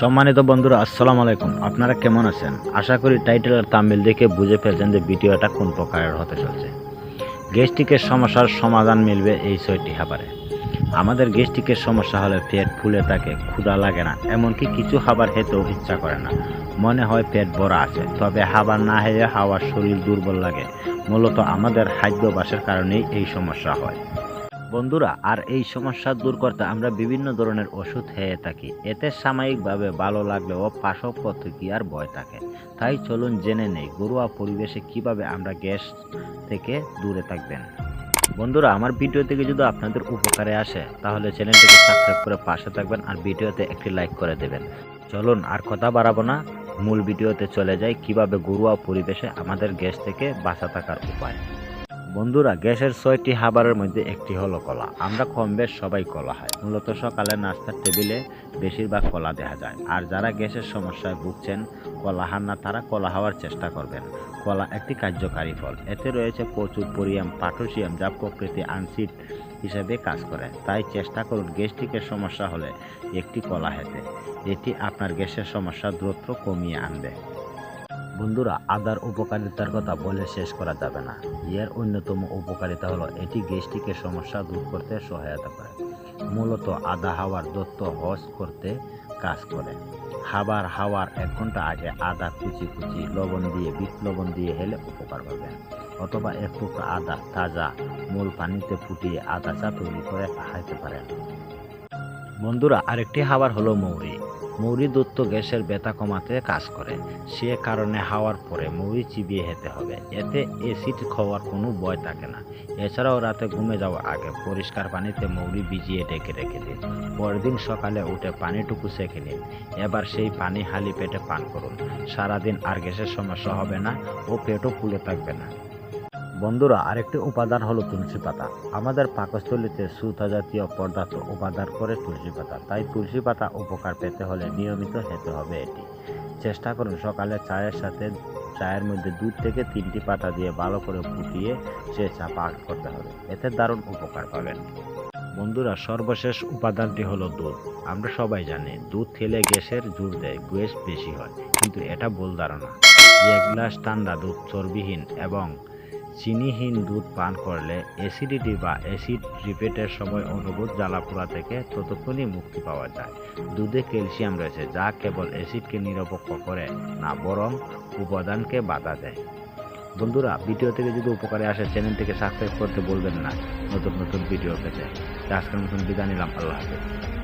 সম্মানিত বন্ধুরা, আসসালামু আলাইকুম। আপনারা কেমন আছেন? আশা করি টাইটেল আর তামিল দেখে বুঝে ফেলছেন যে ভিডিওটা কোন প্রকারের হতে চলছে। গ্যাস্ট্রিকের সমস্যার সমাধান মিলবে এই ছয়টি খাবারে। আমাদের গ্যাস্ট্রিকের সমস্যা হলে পেট ফুলে থাকে ক্ষুধা লাগে না, এমনকি কিছু খাবার খেতেও ইচ্ছা করে না। মনে হয় পেট ভরা আছে, তবে খাবার না খেয়ে হাওয়ার শরীর দুর্বল লাগে। মূলত আমাদের খাদ্যাভ্যাসের কারণেই এই সমস্যা হয়। বন্ধুরা, আর এই সমস্যা দূর করতে আমরা বিভিন্ন ধরনের ওষুধ খেয়ে থাকি। এতে সাময়িকভাবে ভালো লাগলেও পার্শ্ব প্রতিক্রিয়ার ভয় থাকে। তাই চলুন জেনে নেই ঘরোয়া পরিবেশে কীভাবে আমরা গ্যাস থেকে দূরে থাকবেন। বন্ধুরা, আমার ভিডিও থেকে যদি আপনাদের উপকারে আসে, তাহলে চ্যানেলটিকে সাবস্ক্রাইব করে পাশে থাকবেন আর ভিডিওতে একটি লাইক করে দেবেন। চলুন আর কথা বাড়াবো না। মূল ভিডিওতে চলে যাই কীভাবে ঘরোয়া পরিবেশে আমাদের গ্যাস থেকে বাঁচা থাকার উপায়। বন্ধুরা, গ্যাসের ছয়টি খাবারের মধ্যে একটি হলো কলা। আমরা কম বেশ সবাই কলা হয় মূলত সকালে নাস্তার টেবিলে বেশিরভাগ কলা দেখা যায়। আর যারা গ্যাসের সমস্যায় ভুগছেন, কলা হান না, তারা কলা হওয়ার চেষ্টা করবেন। কলা একটি কার্যকারী ফল। এতে রয়েছে প্রচুর পরিমাণ পাটোসিয়াম যা প্রকৃতি আনসিড হিসেবে কাজ করে। তাই চেষ্টা করুন গ্যাস্ট্রিকের সমস্যা হলে একটি কলা খেতে। এটি আপনার গ্যাসের সমস্যা দ্রুত কমিয়ে আনবে। বন্ধুরা, আদার উপকারিতার কথা বলে শেষ করা যাবে না। এর অন্যতম উপকারিতা হলো, এটি গ্যাস্ট্রিকের সমস্যা দূর করতে সহায়তা করে। মূলত আদা হাওয়ার দত্ত হজ করতে কাজ করে। খাবার হাওয়ার এক ঘণ্টা আগে আদা কুচি কুচি লবণ দিয়ে, বিট লবণ দিয়ে হেলে উপকার পাবেন। অথবা এক টুকরা আদা তাজা মূল পানিতে ফুটিয়ে আদা চা তৈরি করে খাইতে পারেন। বন্ধুরা, আরেকটি খাবার হলো মৌরি। মৌরি দত্ত গ্যাসের ব্যথা কমাতে কাজ করে। সে কারণে হাওয়ার পরে মৌরি চিবিয়ে খেতে হবে। এতে অ্যাসিড খাওয়ার কোনো ভয় থাকে না। এছাড়াও রাতে ঘুমে যাওয়ার আগে পরিষ্কার পানিতে মৌরি ভিজিয়ে ডেকে রেখে দিন। পরের দিন সকালে উঠে পানিটুকু সেঁকে নিন। এবার সেই পানি হালি পেটে পান করুন। সারাদিন আর গ্যাসের সমস্যা হবে না ও পেটও ফুলে থাকবে না। বন্ধুরা, আরেকটি উপাদান হলো তুলসী পাতা। আমাদের পাকস্থলীতে সুতা জাতীয় পদার্থ উপাদান করে তুলসী পাতা। তাই তুলসী পাতা উপকার পেতে হলে নিয়মিত খেতে হবে এটি। চেষ্টা করুন সকালে চায়ের সাথে, চায়ের মধ্যে দুধ থেকে তিনটি পাতা দিয়ে ভালো করে ফুটিয়ে সে চা পাক করতে হবে। এতে দারুণ উপকার পাবেন। বন্ধুরা, সর্বশেষ উপাদানটি হলো দুধ। আমরা সবাই জানি, দুধ খেলে গ্যাসের জোর দেয়, গ্যাস বেশি হয়। কিন্তু এটা ভুল ধারণা। এক গ্লাস ঠান্ডা দুধ চর্বিহীন এবং চিনিহীন দুধ পান করলে অ্যাসিডিটি বা অ্যাসিড রিপেটের সময় অনুভূত জ্বালাপোড়া থেকে ততক্ষণই মুক্তি পাওয়া যায়। দুধে ক্যালসিয়াম রয়েছে, যা কেবল অ্যাসিডকে নিরপেক্ষ করে না, বরং উপাদানকে বাধা দেয়। বন্ধুরা, ভিডিও থেকে যদি উপকারে আসে, চ্যানেলটিকে সাবস্ক্রাইব করতে বলবেন না। নতুন নতুন ভিডিও পেতে আজকের মতন বিদায় নিলাম। আল্লাহ হাফেজ।